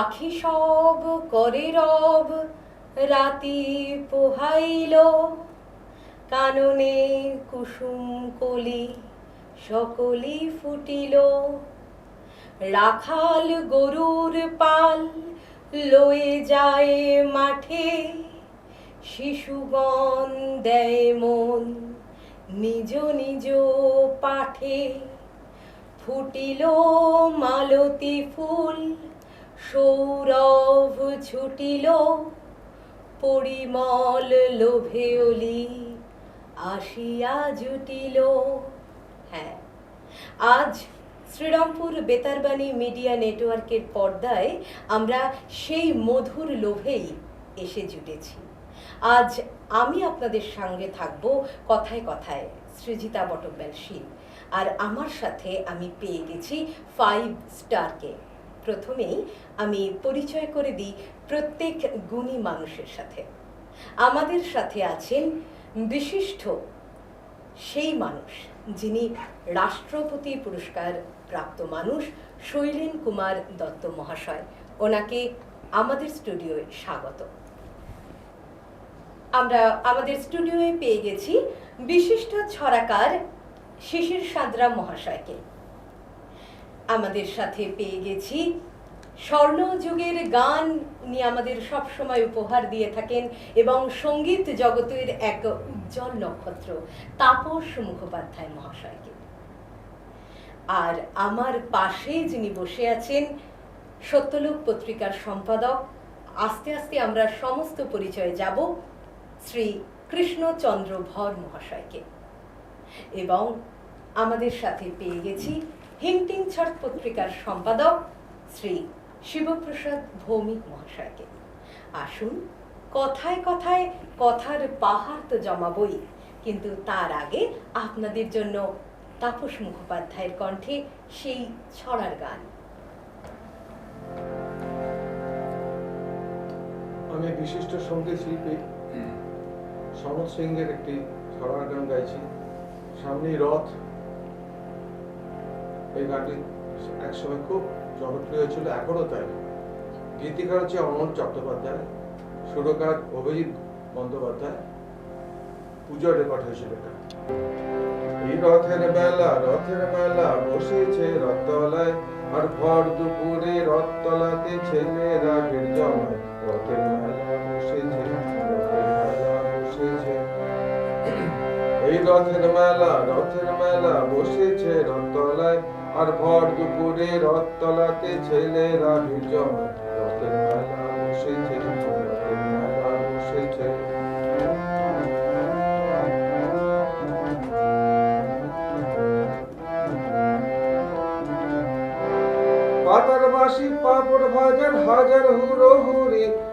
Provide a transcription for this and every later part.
পাখি সব করে রব, রাতি পোহাইল। কাননে কুসুম কলি সকলি ফুটিল। রাখাল গরুর পাল লয়ে যায় মাঠে, শিশুগণ দেয় মন নিজ নিজ পাঠে। ফুটিল মালতী ফুল সৌরভ ছুটিল, পরিমল লোভে অলি আসিয়া জুটিল। হ্যাঁ আজ শ্রীরামপুর বেতারবাণী মিডিয়া নেটওয়ার্কের পর্দায় আমরা সেই মধুর লোভেই এসে জুটেছি। আজ আমি আপনাদের সঙ্গে থাকব কথায় কথায় সৃজিতা বটব্যাল শীল। আর আমার সাথে আমি পেয়ে গেছি ফাইভ স্টারকে প্রথমেই আমি পরিচয় করে দিই প্রত্যেক গুণী মানুষের সাথে। আমাদের সাথে আছেন বিশিষ্ট সেই মানুষ যিনি রাষ্ট্রপতি পুরস্কার প্রাপ্ত মানুষ শৈলেন কুমার দত্ত মহাশয়। ওনাকে আমাদের স্টুডিওয়ে স্বাগত। আমরা আমাদের স্টুডিওয়ে পেয়ে গেছি বিশিষ্ট ছড়াকার শিশির সাদরা মহাশয়কে। আমাদের সাথে পেয়ে গেছি। স্বর্ণযুগের গান উনি আমাদের সব সময় উপহার দিয়ে থাকেন এবং সংগীত জগতের এক উজ্জ্বল নক্ষত্র, তাপস মুখোপাধ্যায় মহাশয়কে। আর আমার পাশে যিনি বসে আছেন, সত্যলোক পত্রিকার সম্পাদক, আস্তে আস্তে আমরা সমস্ত পরিচয়ে যাব, শ্রী কৃষ্ণচন্দ্র ভর মহাশয়কে। এবং আমাদের সাথে পেয়ে গেছি হিন্টিং ছট পত্রিকার সম্পাদক শ্রী শিবপ্রসাদ ভৌমিক মহাশয়কে। আসুন কথায় কথায় কথার পাহাড় তো জমাবই কিন্তু তার আগে আপনাদের জন্য তাপস মুখোপাধ্যায়ের কণ্ঠে সেই ছড়ার গান। আমি বিশিষ্ট সংগীত শিল্পী। সনদ সিংহের একটি ছড়ার গান গাইছি। সামনেই রথ এই গানটি একসময় খুব জনপ্রিয় ছিল এখনও তাই। গীতিকার হচ্ছে অমর চট্টোপাধ্যায়, সুরকার অভিজিৎ বন্দ্যোপাধ্যায়, পুজো রেকর্ড হয়েছিল এটা। এই রথের মেলা রথের মেলা বসেছে রথতলায়, আর ভর দুপুরে রথতলাতে ছেলেরা ভিড় জমায় রথের মেলা বসেছে এই রথের মেলা রথের মেলা বসেছে রথতলায়, আর ভর দুপুরে রথতলাতে ছেলেরা জমায় রথের রথের মেলা বসেছে। পাতার বাসি পাপড় ভাজার হাজার হুড়ো হুড়ি ওই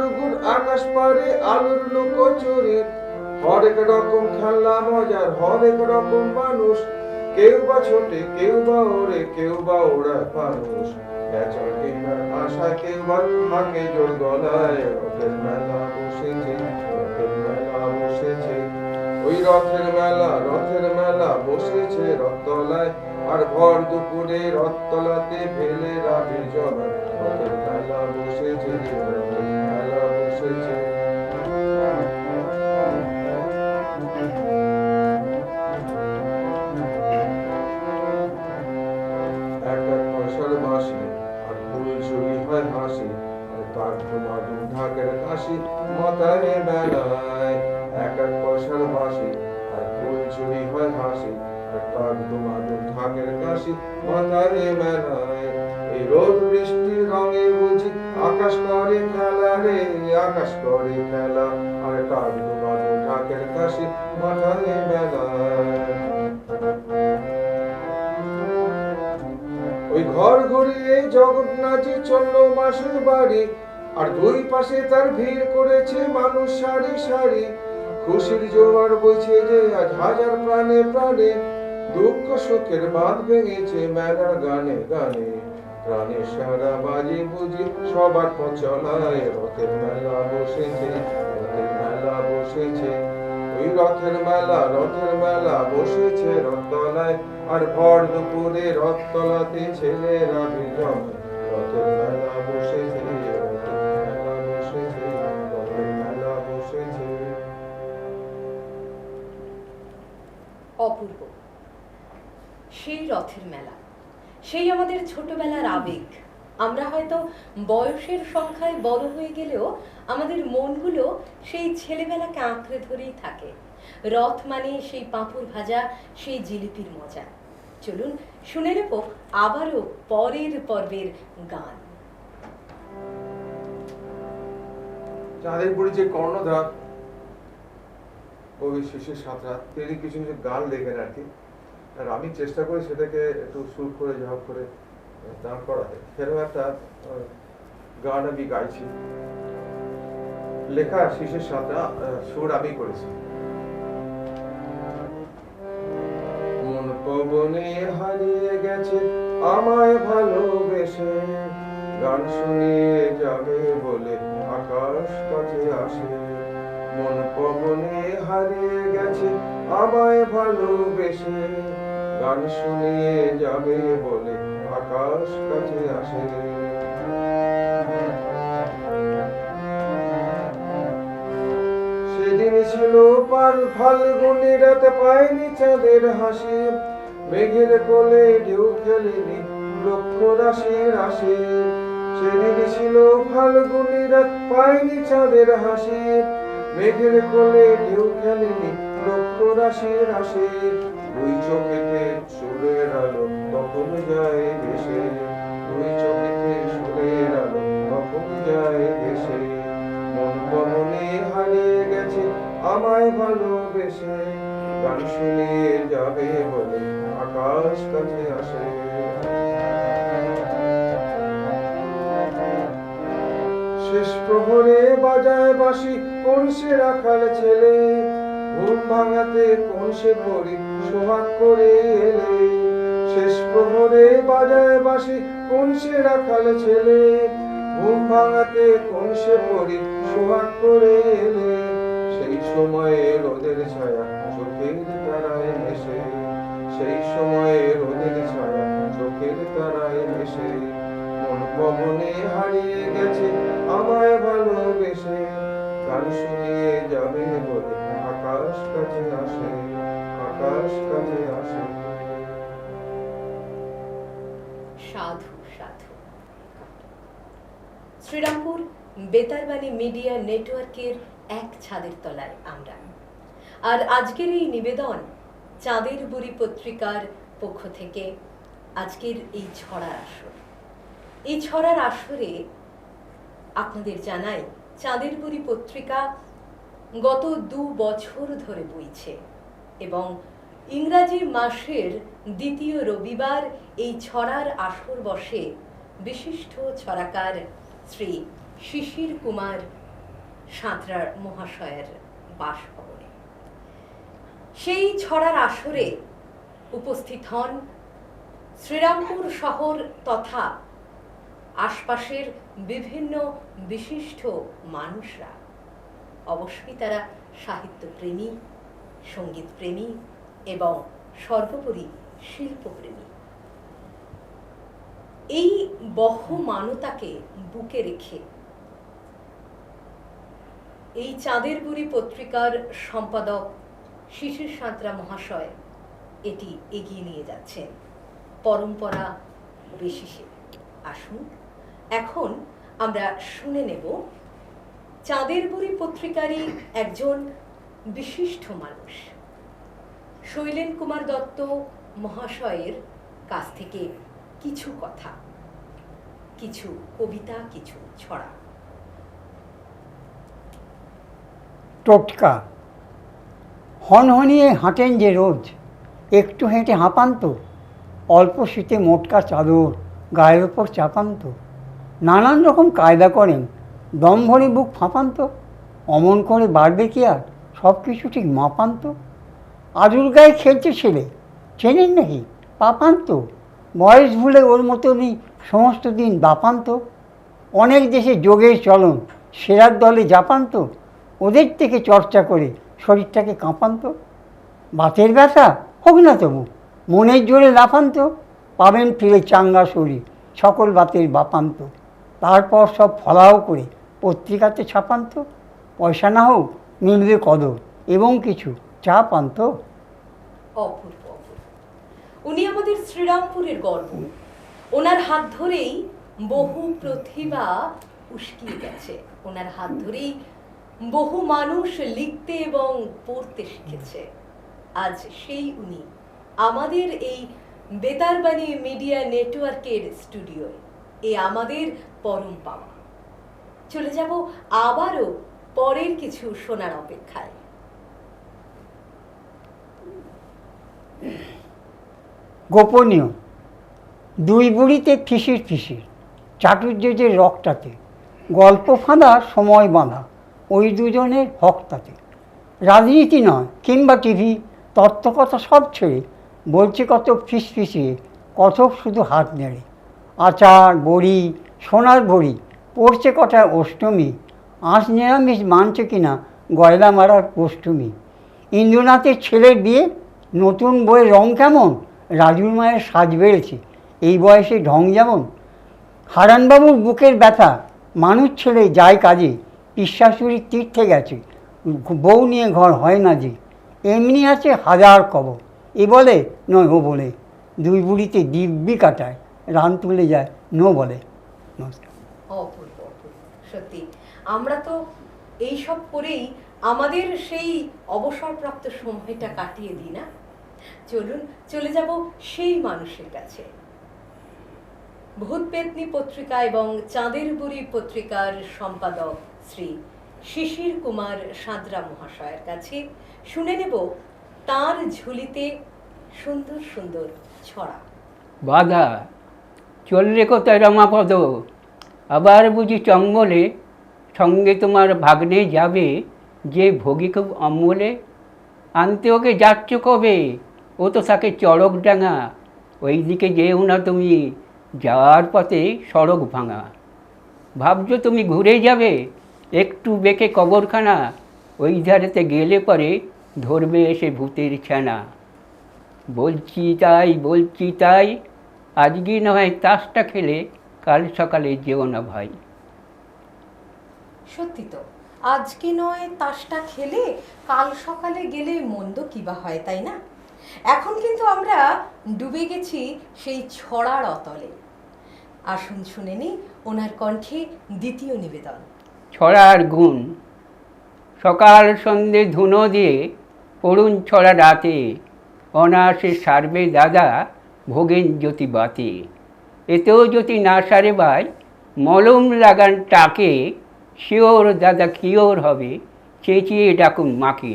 মেঘ গুড় গুড় আকাশ পারে আলুর লুকো চুরি হরেক রকম খেলা, মজার হরেক রকম মানুষ। কেউ বা ছোটে, কেউ বা ওরে কেউ বা ওড়ায় মানুষ। রথের মেলা রথের মেলা বসেছে। আর ভর দুপুরে রথতলাতে ফেলে রাবির জবাই রথের মেলা বসেছে ঢাকের কাশি মাথায় বেলায় এক এক পয়সার বাসি আর ফুল চুরি হয় হাসি আর তার ধুমাধুম ঢাকের কাশি, মাথায় বেলায়। রোদ বৃষ্টি রঙে বুঝি, আকাশ করে খেলা রে, আকাশ করে খেলা। আর ঢাকের কাশি মাথায় বেলায় ওই ঘর ঘুরিয়ে জগৎ নাচে চলল মাসের বাড়ি, আর দুই পাশে তার ভিড় করেছে মানুষ সারি সারি খুশির জোয়ার বইছে যে আজ হাজার প্রাণে প্রাণে, দুঃখ সুখের বাঁধ ভেঙেছে মেলার গানে গানে। প্রাণে সারা বাজে বুঝি সবার পচলায়। রথের মেলা বসেছে, রথের মেলা বসেছে। ওই রথের মেলা রথের মেলা বসেছে রথতলায়। আর ভর দুপুরে রথতলাতে ছেলেরা বসেছে, রথের মেলা বসেছে। অপূর্ব। সেই রথের মেলা। সেই আমাদের ছোটবেলার আবেগ। আমরা হয়তো বয়সের সংখ্যায় বড় হয়ে গেলেও আমাদের মনগুলো সেই ছেলেবেলাকে আঁকড়ে ধরেই থাকে। রথ মানে সেই পাঁপড় ভাজা, সেই জিলিপির মজা। চলুন শুনে নেব আবারও পরের পর্বের গান। চাঁদের বুড়ি যে কর্ণধার কবি শিশির সাঁতরা তিনি কিছু কিছু গান লেখেন আর কি। আর আমি চেষ্টা করি সেটাকে একটু সুর করে যা করে দাঁড় করাতে। সেরকম একটা গান আমি গাইছি। লেখা শিশির আহ, সুর আমি করেছি। পবনে হারিয়ে গেছে আমায় ভালোবেসে। গান শুনিয়ে যাবে বলে আকাশ কাছে আসে। মন পবনে হারিয়ে গেছে আমায় ভালোবেসে। গান শুনিয়ে যাবে বলে আকাশ কাছে আসে। সেদিন ছিল পাল ফাল্গুনি রাত পায়নি চাঁদের হাসি। মেঘের কোলে ঢেউ খেলেনি লক্ষ রাশি রাশি সেদিন ছিল ফাল্গুনি রাত পায়নি চাঁদের হাসি। মেঘের কোলে ঢেউ খেলেনি লক্ষ রাশি রাশি দুই চোখেতে তখন দুই চোখেতে সুরের আলো তখন যায় হারিয়ে গেছে, আমায় ভালোবেসে। গান যাবে বলে আকাশ কাছে আসে। শেষ প্রহরে বাজায় বাসি কোন সে রাখাল ছেলে? ঘুম ভাঙাতে কোন সে সোহাগ করে এলে? শেষ প্রহরে বাজায় বাসি কোন রাখাল ছেলে? ঘুম ভাঙাতে কোন সে সোহাগ করে এলে? সেই সময়ে রোদের ছায়া চোখের তারায় মেশে। সেই সময়ে রোদের ছায়া চোখের তারায় মেশে। মন পবনে হারিয়ে গেছে আমায় ভালোবেসে। গান শুনিয়ে যাবে বলে আকাশ আসে আকাশ আসে। সাধু সাধু। শ্রীরামপুর, বেতারবাণী মিডিয়া নেটওয়ার্কের এক ছাদের তলায় আমরা। আর আজকের এই নিবেদন চাঁদের বুড়ি পত্রিকার পক্ষ থেকে আজকের এই ছড়ার আসর। এই ছড়ার আসরে আপনাদের জানাই, চাঁদের বুড়ি পত্রিকা গত দু বছর ধরে বইছে এবং ইংরাজি মাসের দ্বিতীয় রবিবার এই ছড়ার আসর বসে বিশিষ্ট ছড়াকার শ্রী শিশির কুমার সাঁতরার মহাশয়ের বাসভবনে। সেই ছড়ার আসরে উপস্থিত হন শ্রীরামপুর শহর তথা আশপাশের বিভিন্ন বিশিষ্ট মানুষরা। অবশ্যই তারা সাহিত্যপ্রেমী, সঙ্গীতপ্রেমী এবং সর্বোপরি শিল্পপ্রেমী। এই বহমানতাকে বুকে রেখে এই চাঁদের বুড়ি পত্রিকার সম্পাদক শিশির সাঁতরা মহাশয় এটি এগিয়ে নিয়ে যাচ্ছেন। পরম্পরা বিশেষে আসুন, এখন আমরা শুনে নেব চাঁদের বুড়ি পত্রিকারই একজন বিশিষ্ট মানুষ। শৈলেন কুমার দত্ত মহাশয়ের কাছ থেকে কিছু কথা, কিছু কবিতা, কিছু ছড়া। টোটকা, হনহনিয়ে হাঁটেন যে রোজ, একটু হেঁটে হাঁপান তো, অল্প শীতে মোটকা চাদর গায়ের ওপর চাপান তো। নানান রকম কায়দা করেন দম ভরে বুক ফাঁপান তো অমন করে বাড়বে কি আর? সব কিছু ঠিক মাপান তো আদুর গায়ে খেলছে ছেলে, চেনেন নাকি? পাপান তো বয়স ভুলে ওর মতনই সমস্ত দিন বাপান তো অনেক দেশে যোগের চলন, সেরার দলে জাপান তো ওদের থেকে চর্চা করে শরীরটাকে কাঁপান্ত। বাতের ব্যথা? হোক না তবু, মনের জোরে লাফান্ত। পাবেন ফিরে চাঙ্গা শরীর, সকল বাতের বাপান্ত। তারপর সব ফলাও করে পত্রিকাতে ছাপান্ত পয়সা না হোক মিলবে কদর এবং কিছু চা পান্ত অপূর্ব অপূর্ব। উনি আমাদের শ্রীরামপুরের গর্ব। ওনার হাত ধরেই বহু প্রতিভা উস্কিয়ে গেছে। ওনার হাত ধরেই বহু মানুষ লিখতে এবং পড়তে শিখেছে। আজ সেই উনি আমাদের এই বেতারবাণী মিডিয়া নেটওয়ার্কের স্টুডিওয়। এ আমাদের পরম পাওয়া। চলে যাব আবারও পরের কিছু শোনার অপেক্ষায়। গোপনীয়, দুই বুড়িতে ফিসির ফিসির চাটুর্যের রকটাতে, গল্প ফাঁদা সময় বাঁধা, ওই দুজনের হকটাতে। রাজনীতি নয়, কিংবা টিভি, তত্ত্বকথা সব ছেড়ে, বলছে কত ফিস ফিসিয়ে কথক শুধু হাত নেড়ে। আচার, বড়ি, সোনার ভরি পড়ছে কটা অষ্টমী। আঁশ নিরামিষ মানছে কিনা গয়লা মারার পোষ্টমী ইন্দ্রনাথের ছেলের বিয়ে নতুন বইয়ের রং কেমন? রাজুর মায়ের সাজ বেড়েছে। এই বয়সে ঢং যেমন। হারানবাবুর বুকের ব্যথা। মানুষ ছেড়ে যায় কাজে। পিসাশুড়ির তীর্থে গেছে। বউ নিয়ে ঘর হয় না যে। এমনি আছে হাজার কবর। এ বলে, নয়, ও বলে। দুই বুড়িতে দিব্যি কাটায়। রান তুলে যায়, নো বলে। নমস্কার। সত্যি। আমরা তো এই সব করেই আমাদের সেই অবসরপ্রাপ্ত সময়টা কাটিয়ে দিই না? চলুন, চলে যাব সেই মানুষের কাছে। ভূত পেতনি পত্রিকা এবং চাঁদের বুড়ি পত্রিকার সম্পাদক শ্রী শিশির কুমার সাঁতরা মহাশয়ের কাছে শুনে নেব তার ঝুলিতে সুন্দর সুন্দর ছড়া। বাধা চল চললে কোথায় রমাপদ? আবার বুঝি চঙ্গলে সঙ্গে তোমার ভাগ্নে যাবে, যে ভোগী খুব অম্বলে আনতে ওকে যাচ্ছ কবে? ও তো থাকে চড়ক ডাঙা। ওই দিকে যেও না তুমি, যাওয়ার পথে সড়ক ভাঙা। ভাবছ তুমি ঘুরে যাবে? একটু বেঁকে কবরখানা। ওই ধারেতে গেলে পরে ধরবে এসে ভূতের ছানা। বলছি তাই বলছি তাই, আজকে নয় তাসটা খেলে কাল সকালে যেও না ভাই। সত্যি তো আজকে নয় তাসটা খেলে কাল সকালে গেলে মন্দ কিবা হয় তাই না? এখন কিন্তু আমরা ডুবে গেছি সেই ছড়ার অতলে। আসুন শুনে নি ওনার কণ্ঠে দ্বিতীয় নিবেদন। ছড়ার গুণ সকাল সন্ধে ধুনো দিয়ে পড়ুন ছড়া রাতে অনায়াসে সারবে দাদা ভোগেন জ্যোতি বাতে এতেও যদি না সারে ভাই, মলম লাগান টাকে শিওর দাদা কিওর হবে, চেঁচিয়ে ডাকুন মাকে।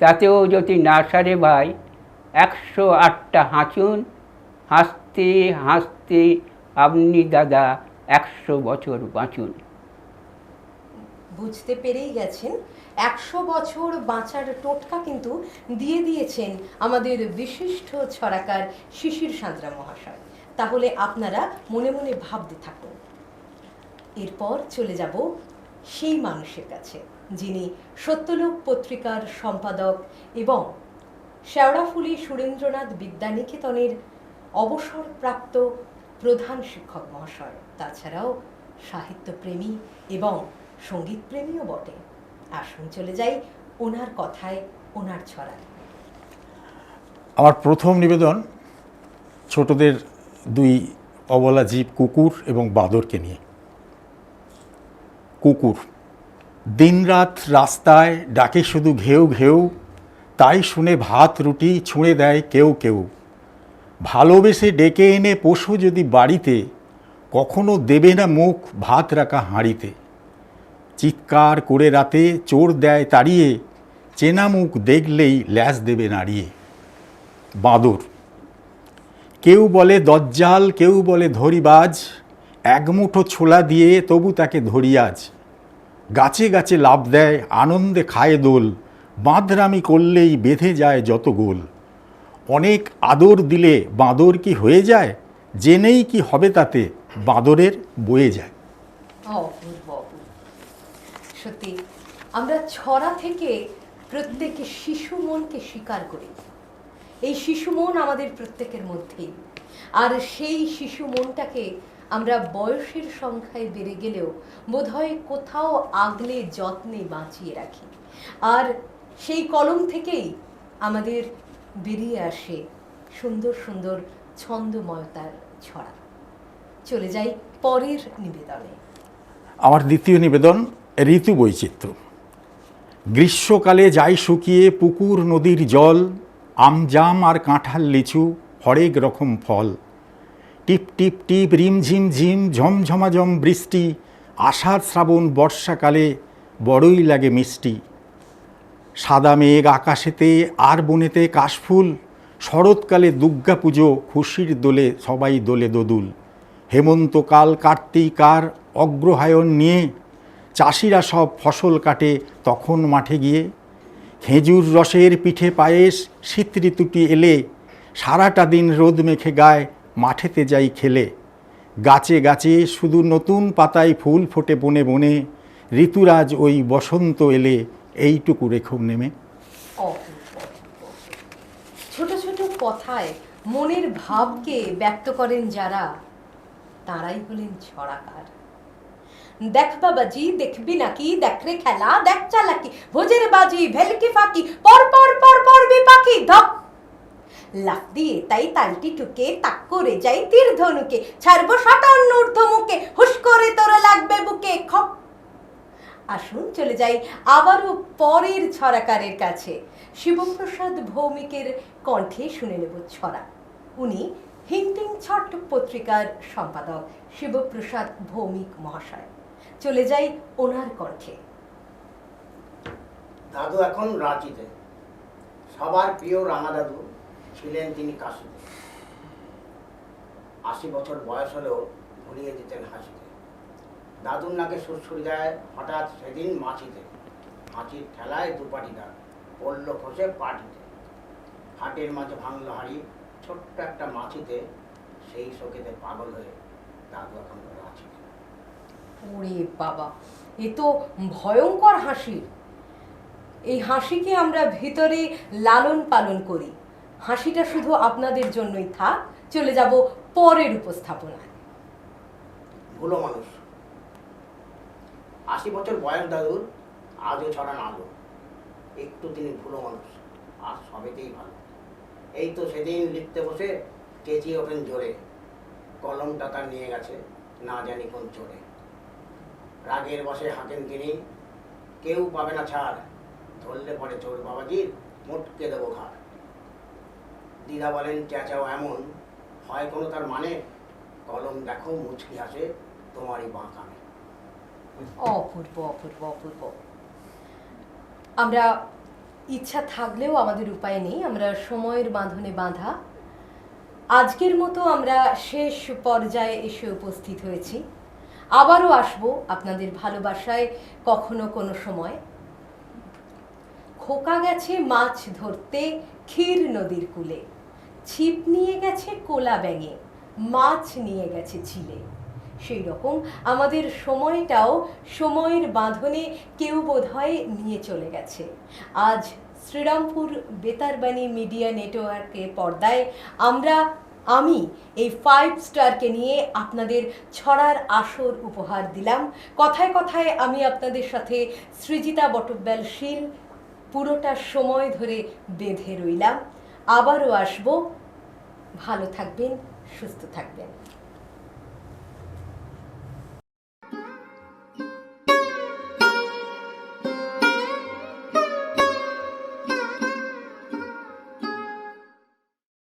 তাতেও যদি না সারে ভাই, একশো আটটা হাঁচুন, হাসতে হাসতে আপনি দাদা একশো বছর বাঁচুন। বুঝতে পেরেই গেছেন, একশো বছর বাঁচার টোটকা কিন্তু দিয়ে দিয়েছেন আমাদের বিশিষ্ট ছড়াকার শিশির সাঁতরা মহাশয়। তাহলে আপনারা মনে মনে ভাবতে থাকুন। এরপর চলে যাব সেই মানুষের কাছে, যিনি সত্যলোক পত্রিকার সম্পাদক এবং শেওড়াফুলি সুরেন্দ্রনাথ বিদ্যানিকেতনের অবসরপ্রাপ্ত প্রধান শিক্ষক মহাশয়, তাছাড়াও সাহিত্যপ্রেমী এবং সঙ্গীতপ্রেমীও বটে। আসুন চলে যাই ওনার কথায়, ওনার ছড়ায়। আমার প্রথম নিবেদন ছোটদের দুই অবলা জীব কুকুর এবং বাদরকে নিয়ে। কুকুর দিনরাত রাস্তায় ডাকে শুধু ঘেউ ঘেউ, তাই শুনে ভাত রুটি ছুঁড়ে দেয় কেউ কেউ। ভালোবেসে ডেকে এনে পশু যদি বাড়িতে, কখনো দেবে না মুখ ভাত রাখা হাঁড়িতে। চিৎকার করে রাতে চোর দেয় তাড়িয়ে, চেনা মুখ দেখলেই ল্যাস দেবে নাড়িয়ে। বাঁদর কেউ বলে দজ্জাল, কেউ বলে ধরিবাজ, এক মুঠো ছোলা দিয়ে তবু তাকে ধরিয়াজ। গাছে গাছে লাভ দেয়, আনন্দে খায় দোল, বাঁধরামি করলেই বেঁধে যায় যত গোল। অনেক আদর দিলে বাঁদর কি হয়ে যায়? জেনেই কি হবে তাতে, বাঁদরের বয়ে যায়। সত্যি, আমরা ছড়া থেকে প্রত্যেকে শিশু মনকে স্বীকার করি। এই শিশু মন আমাদের প্রত্যেকের মধ্যেই। আর সেই শিশু মনটাকে আমরা বয়সের সংখ্যায় বেড়ে গেলেও বোধহয় কোথাও আগলে যত্নে বাঁচিয়ে রাখি। আর সেই কলম থেকেই আমাদের বেরিয়ে আসে সুন্দর সুন্দর ছন্দময়তার ছড়া। চলে যাই পরের নিবেদনে। আমার দ্বিতীয় নিবেদন ঋতু বৈচিত্র্য গ্রীষ্মকালে যাই শুকিয়ে পুকুর, নদীর জল আমজাম আর কাঁঠাল লিচু হরেক রকম ফল। টিপ টিপ টিপ রিমঝিম ঝিম ঝমঝমাঝম বৃষ্টি, আষাঢ় শ্রাবণ বর্ষাকালে বড়ই লাগে মিষ্টি। সাদা মেঘ আকাশেতে, আর বনেতে কাশফুল, শরৎকালে দুর্গা পুজো, খুশির দোলে সবাই দোলে দোদুল। হেমন্তকাল কার্তিক আর অগ্রহায়ণ নিয়ে চাষিরা সব ফসল কাটে তখন মাঠে গিয়ে। খেজুর রসের পিঠে পায়েস, শীত ঋতুটি এলে, সারাটা দিন রোদ মেখে গায়, মাঠেতে যাই খেলে গাছে গাছে শুধু নতুন পাতায় ফুল ফোটে বনে বনে, ঋতুরাজ ওই বসন্ত এলে, এইটুকু রেখুম নেমে। ছোট ছোট কথায় মনের ভাবকে ব্যক্ত করেন যারা, তারাই হলেন ছড়াকার দেখ বাবাজি দেখবি নাকি? দেখ রে খেলা, দেখ চালাকি, ভোজের বাজি, ভেলকি ফাঁকি, পর পর পর পর ধপ। লাফ দিয়ে তাই তালটি টুকে তাক করে যাই তীর ধনুকে, ছাড়বো সাতান্ন ঊর্ধ্বমুখে হুস করে লাগবে বুকে খপ আসুন চলে যাই আবারও পরের ছড়াকারের কাছে। শিবপ্রসাদ ভৌমিকের কণ্ঠে শুনে নেব ছড়া। উনি হিংটিং ছট পত্রিকার সম্পাদক, শিবপ্রসাদ ভৌমিক মহাশয়। চলে যাই ওনার কণ্ঠে দাদু এখন রাঁচিতে। সবার প্রিয় রাঙা দাদু ছিলেন তিনি কাশিতে। আশি বছর বয়স হলেও ভুলিয়ে দিতেন হাসিতে। দাদুর নাকে সুরসুরি দেয় হঠাৎ সেদিন মাছিতে। হাঁচির ঠেলায় দুপাটি দাগ, পড়ল খসে পাটিতে। হাটের মাঝে ভাঙলো হাড়ি, ছোট্ট একটা মাছিতে সেই শোকেতে পাগল হয়ে দাদু এখন ওরে বাবা, এ তো ভয়ঙ্কর হাসি। এই হাসিকে আমরা ভিতরে লালন পালন করি। হাসিটা শুধু আপনাদের জন্যই থাক, চলে যাব পরের উপস্থাপনায়। ভুলো মানুষ। আশি বছর বয়স দাদুর, আজও ছড়ান আলো একটু তিনি ভুলো মানুষ, আর সবেতেই ভালো। এই তো সেদিন লিখতে বসে কেজি ওঠেন জোরে। কলমটা তার নিয়ে গেছে, না জানি কোন চোরে। রাগের বসে হাঁকেন তিনি। কেউ পাবে না ছাড়। ধরলে পরে চোর বাবাজির মোটকে দেবো ঘাড়। দিদা বলেন, চেঁচাও এমন। হয় কোনো তার মানে? কলম দেখো, মুচকি আসে তোমারই বাঁকানে অপূর্ব অপূর্ব অপূর্ব। আমরা ইচ্ছা থাকলেও আমাদের উপায় নেই। আমরা সময়ের বাঁধনে বাঁধা। আজকের মতো আমরা শেষ পর্যায়ে এসে উপস্থিত হয়েছি। আবারও আসব আপনাদের ভালোবাসায় কখনো কোনো সময়। খোকা গেছে মাছ ধরতে ক্ষীর নদীর কূলে। ছিপ নিয়ে গেছে কোলা ব্যাঙে, মাছ নিয়ে গেছে ছিলে। সেই রকম আমাদের সময়টাও সময়ের বাঁধনে কেউ বোধহয় নিয়ে চলে গেছে। আজ শ্রীরামপুর বেতারবাণী মিডিয়া নেটওয়ার্কে পর্দায় আমরা আমি এই ফাইভ স্টারকে নিয়ে আপনাদের ছড়ার আসর উপহার দিলাম। কথায় কথায় আমি আপনাদের সাথে সৃজিতা বটব্যাল শীল পুরোটা সময় ধরে বেঁধে রইলাম। আবারও আসব। ভালো থাকবেন, সুস্থ থাকবেন।